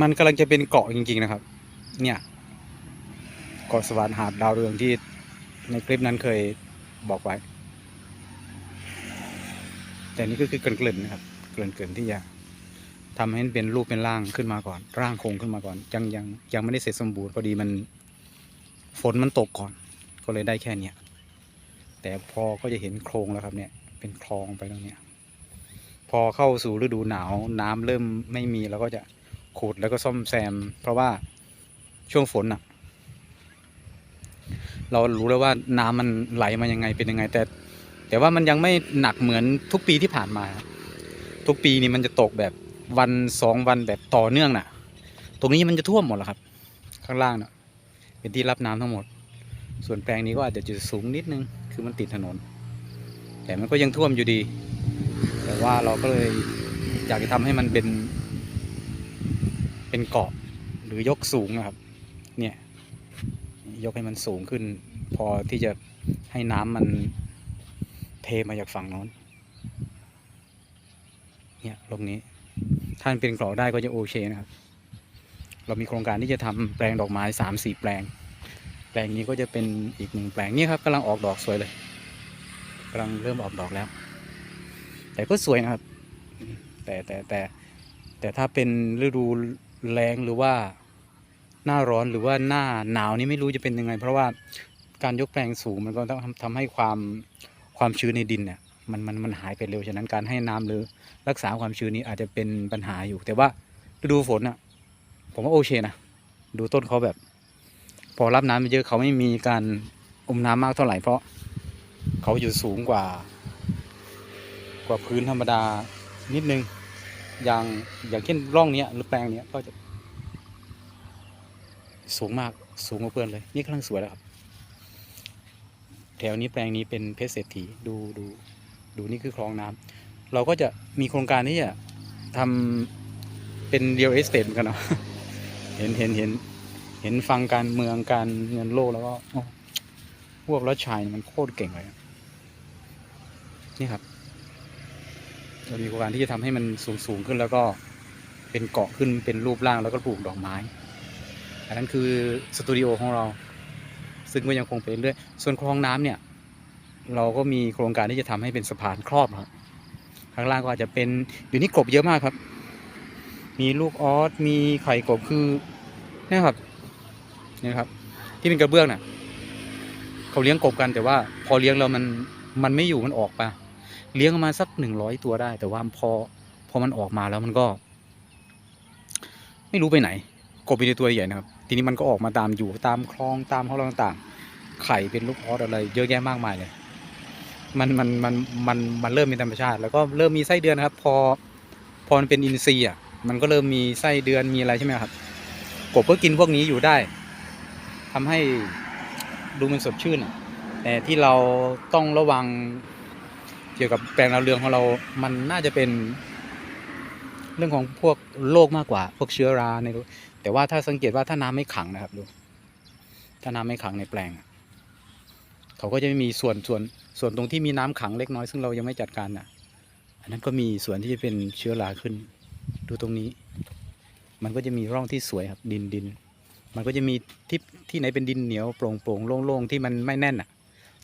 มันกำลังจะเป็นเกาะจริง ๆ นะครับ เนี่ยเกาะสวรรค์หาดดาวเรืองที่ในคลิปนั้นเคยบอกไว้ แต่นี่ก็คือเกลิ่นๆนะครับ เกลิ่นๆที่จะทำให้เป็นรูปเป็นร่างขึ้นมาก่อน ร่างโครงขึ้นมาก่อน ยังยังยังไม่ได้เสร็จสมบูรณ์พอดีมันฝนมันตกก่อน ก็เลยได้แค่เนี้ยแต่พอก็จะเห็นโครงแล้วครับเนี่ย เป็นคลองไปตรงเนี้ยพอเข้าสู่ฤดูหนาวน้ำเริ่มไม่มีเราก็จะ ขุดแล้วก็ซ่อมแซม เพราะว่าช่วงฝนน่ะเรารู้แล้วว่าน้ำมันไหลมายังไงเป็นยังไง แต่ แต่ว่ามันยังไม่หนักเหมือนทุกปีที่ผ่านมา ทุกปีนี่มันจะตกแบบวันสองวันแบบต่อเนื่องน่ะ ตรงนี้มันจะท่วมหมดแล้วครับ ข้างล่างเน่ะเป็นที่รับน้ำทั้งหมด ส่วนแปลงนี้ก็อาจจะจุดสูงนิดนึง คือมันติดถนน แต่มันก็ยังท่วมอยู่ดี แต่ว่าเราก็เลยอยากจะทำให้มันเป็น เป็นเกาะหรือยกสูงนะครับ เนี่ยยกให้มันสูงขึ้น พอที่จะให้น้ำมันเทมาจากฝั่งโน้น เนี่ยลงนี้ ถ้านเป็นเกาะได้ก็จะโอเคนะครับ เรามีโครงการที่จะทำแปลงดอกไม้สามสี่แปลง แปลงนี้ก็จะเป็นอีกหนึ่งแปลงนี่ครับกำลังออกดอกสวยเลยกำลังเริ่มออกดอกแล้ว แต่ก็สวยนะครับ แต่แต่แต่แต่ถ้าเป็นฤดู แล้งหรือว่าหน้าร้อนหรือว่าหน้าหนาวนี่ไม่รู้จะเป็นยังไง เพราะว่าการยกแปลงสูงมันก็ต้องทำให้ความความชื้นในดินเนี่ยมันมันมันหายไปเร็วฉะนั้นการให้น้ำหรือรักษาความชื้นนี้อาจจะเป็นปัญหาอยู่ แต่ว่าฤดูฝนอะ ผมว่าโอเคนะดูต้นเขาแบบ พอรับน้ำไปเยอะเขาไม่มีการอมน้ำมากเท่าไหร่เพราะเขาอยู่สูงกว่า กว่าพื้นธรรมดานิดนึง อย่างอย่างเช่นร่องเนี้ยหรือแปลงเนี้ยก็จะ สูงมากสูงกว่าเพื่อนเลย นี่กำลังสวยแล้วครับ แถวนี้แปลงนี้เป็นเพชรเศรษฐีดูดูดูนี่คือคลองน้ำเราก็จะมีโครงการที่จะทำเป็นเรียลเอสเตทกันเนาะเห็นเห็นเห็นเห็นฟังการเมืองการเงินโลกแล้วก็พวกรัชชัยมันโคตรเก่งเลยนี่ครับ เรามีโครงการที่จะทำให้มันสูงสูงขึ้นแล้วก็เป็นเกาะขึ้นเป็นรูปร่างแล้วก็ปลูกดอกไม้ อันนั้นคือสตูดิโอของเรา ซึ่งก็ยังคงเป็นเรื่อยส่วนคลองน้ำเนี่ย เราก็มีโครงการที่จะทำให้เป็นสะพานครอบครับข้างล่างก็อาจจะเป็นอยู่นี่กบเยอะมากครับ มีลูกออสมีไข่กบคือนี่ครับนี่ครับ ที่เป็นกระเบื้องน่ะเขาเลี้ยงกบกันแต่ว่าพอเลี้ยงแล้วมันมันไม่อยู่มันออกไป เลี้ยงมาสักหนึ่งร้อยตัวได้ แต่ว่าพอพอมันออกมาแล้วมันก็ ไม่รู้ไปไหน กบเป็นตัวใหญ่นะครับ ทีนี้มันก็ออกมาตามอยู่ตามคลองตามห้องต่างๆ ไข่เป็นลูกออสอะไร เยอะแยะมากมายเลย มันมันมันมันมันเริ่มเป็นธรรมชาติ แล้วก็เริ่มมีไส้เดือนนะครับ พอพอมันเป็นอินทรีย์อะมันก็เริ่มมีไส้เดือนมีอะไรใช่ไหมครับ กบก็กินพวกนี้อยู่ได้ทำให้ดูมันสดชื่นแต่ที่เราต้องระวัง เกี่ยวกับแปลงดาวเรืองของเรา มันน่าจะเป็น เรื่องของพวกโรคมากกว่า พวกเชื้อราในรูแต่ว่าถ้าสังเกตว่าถ้าน้ำไม่ขังนะครับดู ถ้าน้ำไม่ขังในแปลง เขาก็จะไม่มีส่วนส่วนส่วนตรงที่มีน้ำขังเล็กน้อยซึ่งเรายังไม่จัดการน่ะ อันนั้นก็มีส่วนที่จะเป็นเชื้อราขึ้น ดูตรงนี้ มันก็จะมีร่องที่สวยครับดินดิน มันก็จะมีที่ที่ไหนเป็นดินเหนียวโปร่งโปร่งโล่งๆที่มันไม่แน่นอะ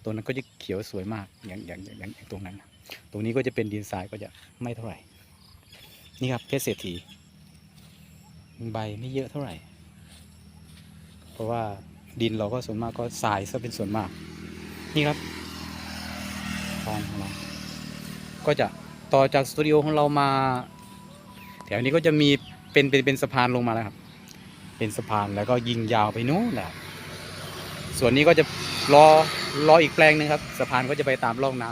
ตรงนั้นก็จะเขียวสวยมากอย่างอย่างอย่างอย่างตรงนั้น ตรงนี้ก็จะเป็นดินทรายก็จะไม่เท่าไหร่ นี่ครับเพชรเศรษฐีใบไม่เยอะเท่าไหร่ เพราะว่าดินเราก็ส่วนมากก็ทรายซะเป็นส่วนมาก นี่ครับฟองของเรา ก็จะต่อจากสตูดิโอของเรามา แถวนี้ก็จะมีเป็นเป็นเป็นสะพานลงมาแล้วครับ เป็นสะพานแล้วก็ยิงยาวไปนู้นแหละส่วนนี้ก็จะรอ รออีกแปลงหนึงครับ สะพานก็จะไปตามร่องน้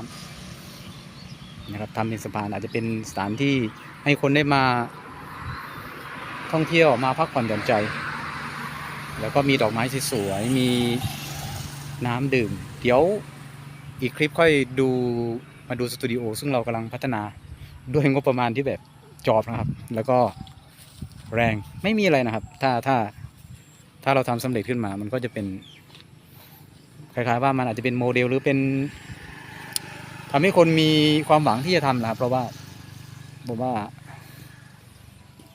ำนะครับทำเป็นสะพานอาจจะเป็นสถานที่ให้คนได้มาท่องเที่ยวมาพักผ่อนหย่อนใจ แล้วก็มีดอกไม้สวยๆมีน้ำดื่ม เดี๋ยวอีกคลิปค่อยดูมาดูสตูดิโอซึ่งเรากำลังพัฒนาด้วยงบประมาณที่แบบจอบนะครับ แล้วก็แรงไม่มีอะไรนะครับ ถ้าถ้าถ้าเราทำสำเร็จขึ้นมามันก็จะเป็น คล้ายๆว่ามันอาจจะเป็นโมเดลหรือเป็นทำให้คนมีความหวังที่จะทำนะครับเพราะว่าผมว่า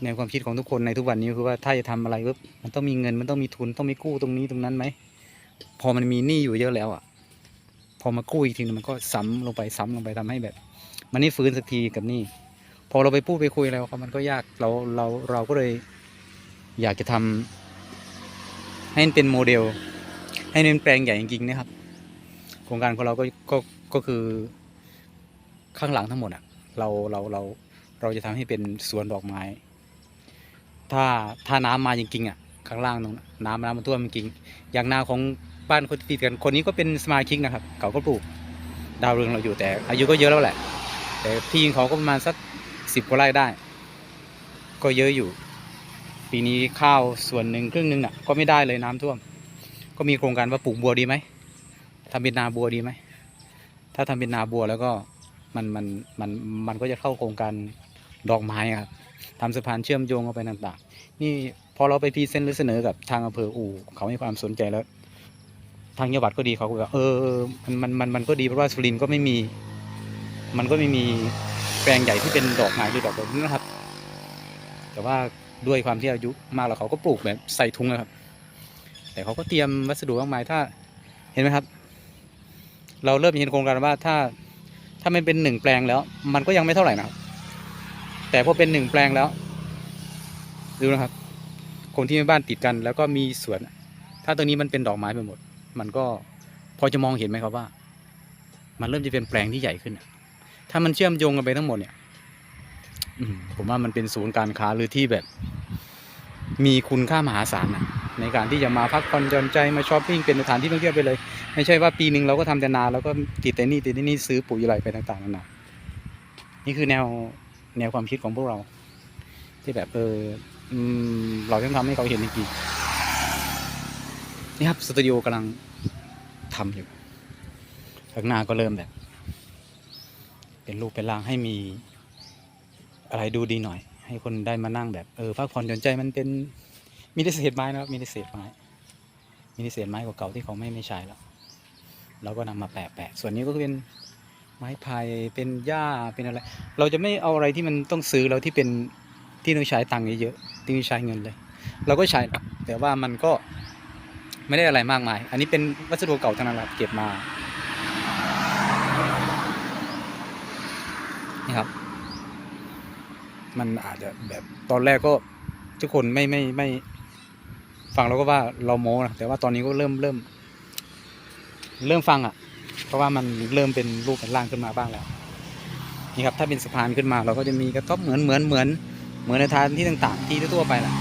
แนวความคิดของทุกคนในทุกวันนี้คือว่าถ้าจะทำอะไรปุ๊บมันต้องมีเงินมันต้องมีทุนต้องมีกู้ตรงนี้ตรงนั้นไหมพอมันมีหนี้อยู่เยอะแล้วอะ พอมากู้อีกทีนึงมันก็ซ้ำลงไปซ้ำลงไปทำให้แบบ มันไม่ฟื้นสักทีกับหนี้พอเราไปพูดไปคุยอะไรกับเขามันก็ยากเราเราเราก็เลยอยากจะทำให้มันเป็นโมเดล ให้เป็นแปลงใหญ่จริงๆนะครับ โครงการของเราก็ก็ก็คือข้างหลังทั้งหมดอะ เราเราเราเราจะทำให้เป็นสวนดอกไม้ ถ้าถ้าน้ำมาจริงๆอะข้างล่างตรงน้ำน้ำมันท่วมจริงๆอย่างนาของบ้านคนติดกันคนนี้ก็เป็นสมาชิกนะครับเขาก็ปลูกดาวเรืองเราอยู่แต่ อายุก็เยอะแล้วแหละ แต่ที่ของเขาก็ประมาณสักสิบกว่าไร่ได้ ก็เยอะอยู่ ปีนี้ข้าวส่วนหนึ่งครึ่งหนึ่งน่ะก็ไม่ได้เลยน้ำท่วม ก็มีโครงการว่าปลูกบัวดีไหมทำเป็นนาบัวดีไหมถ้าทำเป็นนาบัวแล้วก็มันมันมันมันก็จะเข้าโครงการดอกไม้ครับทำสะพานเชื่อมโยงเข้าไปต่างๆ นี่พอเราไปพรีเซนต์หรือเสนอกับทางอำเภออู่เขาให้ความสนใจแล้ว ทางจังหวัดก็ดีเขาก็แบบเออเออมันมันมันมันก็ดีเพราะว่าสุรินทร์ก็ไม่มี มันก็ไม่มีแปลงใหญ่ที่เป็นดอกไม้หรือดอกแบบนี้นะครับ แต่ว่าด้วยความที่อายุมากแล้วเขาก็ปลูกแบบใส่ถุงนะครับ แต่เขาก็เตรียมวัสดุมากมายถ้าเห็นไหมครับ เราเริ่มเห็นโครงการว่าถ้าถ้ามันเป็นหนึ่งแปลงแล้ว มันก็ยังไม่เท่าไหร่นะครับ แต่พอเป็นหนึ่งแปลงแล้วดูนะครับ คนที่มีบ้านติดกันแล้วก็มีสวน ถ้าตรงนี้มันเป็นดอกไม้ไปหมด มันก็พอจะมองเห็นไหมครับว่า มันเริ่มจะเป็นแปลงที่ใหญ่ขึ้น ถ้ามันเชื่อมโยงกันไปทั้งหมดเนี่ยผมว่ามันเป็นศูนย์การค้าหรือที่แบบ มีคุณค่ามหาศาลนะ ในการที่จะมาพักผ่อนหย่อนใจมาช้อปปิ้งเป็นสถานที่ท่องเที่ยวไปเลย ไม่ใช่ว่าปีหนึ่งเราก็ทำแต่นาแล้วก็ติดแต่นี่ติดแต่นี่ซื้อปุ๋ยอะไรไปต่างๆนานานี่คือแนวแนวความคิดของพวกเรา ที่แบบเออเราต้องทำให้เขาเห็นจริงๆนี่ครับสตูดิโอกำลังทำอยู่ข้างหน้าก็เริ่มแบบ เป็นรูปเป็นร่างให้มีอะไรดูดีหน่อย ให้คนได้มานั่งแบบเออพักผ่อนหย่อนใจมันเป็น มีแต่เศษไม้นะครับ มีแต่เศษไม้ มีแต่เศษไม้เก่าๆที่เขาไม่ไม่ใช้แล้ว เราก็นำมาแปะแปะ ส่วนนี้ก็เป็นไม้ไผ่ เป็นหญ้า เป็นอะไร เราจะไม่เอาอะไรที่มันต้องซื้อแล้วที่เป็นที่ต้องใช้ตังค์เยอะๆที่ต้องใช้เงินเลย เราก็ใช้แต่ว่ามันก็ไม่ได้อะไรมากมาย อันนี้เป็นวัสดุเก่าทั้งนั้นแหละเก็บมานี่ครับ มันอาจจะแบบตอนแรกก็ทุกคนไม่ไม่ไม่ ฟังเราก็ว่าเราโม้นะแต่ว่าตอนนี้ก็เริ่มเริ่ม เริ่มฟังอะ เพราะว่ามันเริ่มเป็นรูปเป็นร่างขึ้นมาบ้างแล้วนี่ครับถ้าเป็นสะพานขึ้นมาเราก็จะมีกระต๊อบเหมือนเหมือนเหมือนเหมือนในทานที่ต่างๆ ที่ทั่วไปแหละ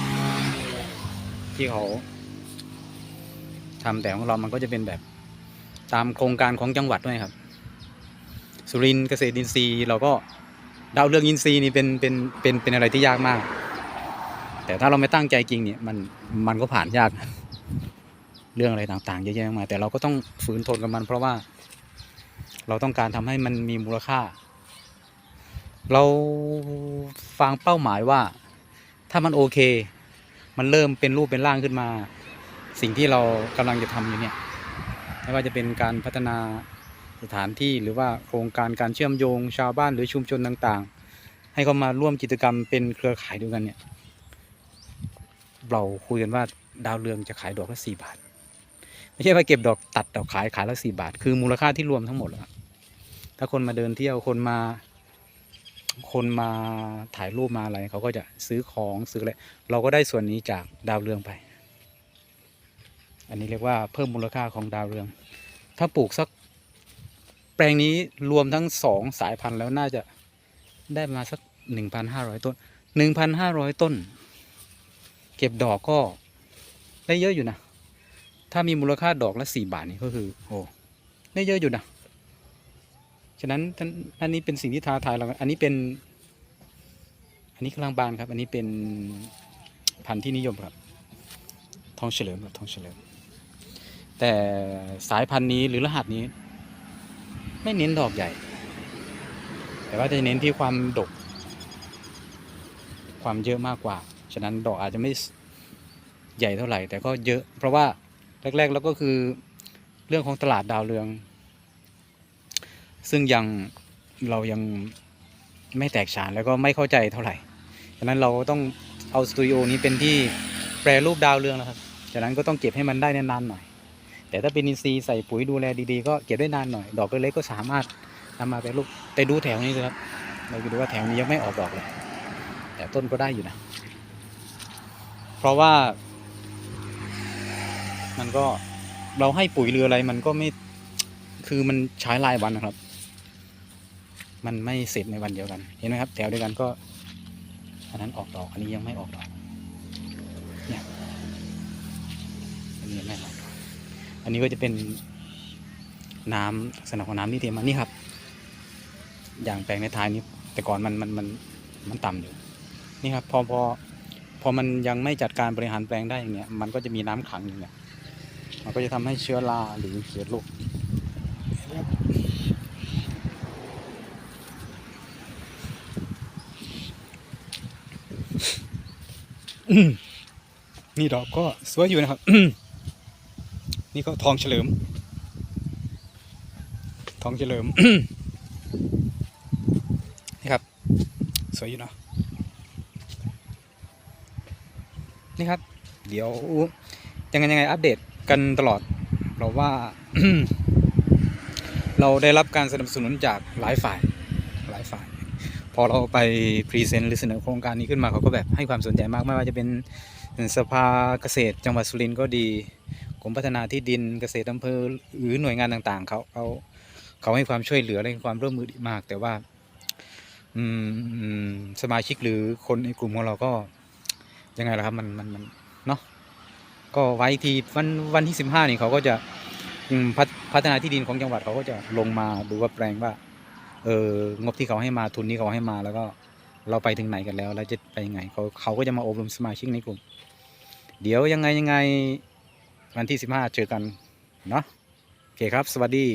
ที่เขาทำแต่ของเรามันก็จะเป็นแบบตามโครงการของจังหวัดด้วยครับ สุรินทร์เกษตรอินทรีย์เราก็ดาวเรืองอินทรีย์นี่เป็นเป็นเป็นเป็นอะไรที่ยากมาก แต่ถ้าเราไม่ตั้งใจจริงเนี่ยมันมันก็ผ่านยาก เรื่องอะไรต่างๆเยอะแยะมากมายแต่เราก็ต้องฝืนทนกับมัน เพราะว่า เราต้องการทำให้มันมีมูลค่า เราฟังเป้าหมายว่า ถ้ามันโอเค มันเริ่มเป็นรูปเป็นร่างขึ้นมา สิ่งที่เรากำลังจะทำอยู่เนี่ยไม่ว่าจะเป็นการพัฒนาสถานที่หรือว่าโครงการการเชื่อมโยงชาวบ้านหรือชุมชนต่างๆ ให้เขามาร่วมกิจกรรมเป็นเครือข่ายด้วยกันเนี่ย เราคุยกันว่าดาวเรืองจะขายดอกละสี่บาท ไม่ใช่ว่าเก็บดอกตัดดอกขายขายละสี่บาท คือมูลค่าที่รวมทั้งหมดแล้วถ้าคนมาเดินเที่ยวคนมา คนมาถ่ายรูปมาอะไรเขาก็จะซื้อของซื้ออะไรเราก็ได้ส่วนนี้จากดาวเรืองไป อันนี้เรียกว่าเพิ่มมูลค่าของดาวเรือง ถ้าปลูกสักแปลงนี้รวมทั้งสองสายพันธุ์แล้วน่าจะได้มาสักหนึ่งพันห้าร้อยต้นหนึ่งพันห้าร้อยต้น เก็บดอกก็ได้เยอะอยู่นะ ถ้ามีมูลค่าดอกละสี่บาทนี่ก็คือโอ้ได้เยอะอยู่นะ ฉะนั้นท่านอันนี้เป็นสิ่งที่ท้าทายเรา อันนี้เป็น อันนี้กำลังบานครับ อันนี้เป็นพันธุ์ที่นิยมครับ ทองเฉลิมครับทองเฉลิม แต่สายพันธุ์นี้หรือรหัสนี้ ไม่เน้นดอกใหญ่ แต่ว่าจะเน้นที่ความดก ความเยอะมากกว่า ฉะนั้นดอกอาจจะไม่ใหญ่เท่าไหร่ แต่ก็เยอะ เพราะว่าแรก ๆ แล้วก็คือเรื่องของตลาดดาวเรือง ซึ่งยังเรายังไม่แตกฉานแล้วก็ไม่เข้าใจเท่าไหร่ฉะนั้นเราต้องเอาสตูดิโอนี้เป็นที่แปรรูปดาวเรืองนะครับจากนั้นก็ต้องเก็บให้มันได้นานๆหน่อย แต่ถ้าเป็นอินทรีย์ใส่ปุ๋ยดูแลดีๆ ก็เก็บได้นานหน่อย ดอกเล็กๆก็สามารถนำมาแปรรูปแต่ดูแถวนี้สิครับเราดูว่าแถวนี้ยังไม่ออกดอกเลย แต่ต้นก็ได้อยู่นะ เพราะว่า มันก็เราให้ปุ๋ยหรืออะไร มันก็ไม่คือมันใช้รายวันนะครับ มันไม่เสร็จในวันเดียวกัน เห็นไหมครับ แถวเดียวกันก็ อันนั้นออกดอก อันนี้ยังไม่ออกดอก เนี่ยอันนี้ยังไม่ออกดอกอันนี้ก็จะเป็นน้ำลักษณะของน้ำที่เทมานี่ครับ อย่างแปลงในท้ายนี้ แต่ก่อนมันมันมันมันต่ำอยู่ นี่ครับ พอพอ พอมันยังไม่จัดการบริหารแปลงได้อย่างเงี้ยมันก็จะมีน้ำขังอยู่เนี่ยมันก็จะทำให้เชื้อราหรือเชื้อโรคนี่ดอกก็สวยอยู่นะครับ นี่ก็ทองเฉลิม ทองเฉลิม นี่ครับ สวยอยู่เนาะ นี่ครับ เดี๋ยวยังไงยังไงอัปเดตกันตลอด เพราะว่า เราได้รับการสนับสนุนจากหลายฝ่ายหลายฝ่าย พอเราไปพรีเซนต์หรือเสนอโครงการนี้ขึ้นมาเขาก็แบบให้ความสนใจมากไม่ว่าจะเป็นสภาเกษตร จังหวัดสุรินทร์ก็ดีกรมพัฒนาที่ดินเกษตรอำเภอหรือหน่วยงานต่างๆเขาเขาเขาให้ความช่วยเหลือและความร่วมมือดีมาก แต่ว่าสมาชิกหรือคนในกลุ่มของเราก็ ยังไงล่ะครับมันมันมันเนาะก็ไว้ทีวันวันที่สิบห้านี่เขาก็จะพัฒพัฒนาที่ดินของจังหวัดเขาก็จะลงมาดูว่าแปลงว่า เอองบที่เขาให้มาทุนที่เขาให้มาแล้วก็เราไปถึงไหนกันแล้ว แล้วจะไปยังไงเขาเขาก็จะมาอบรมสมาชิกในกลุ่ม เดี๋ยวยังไงยังไงวันที่สิบห้าเจอกันเนาะโอเคครับ สวัสดี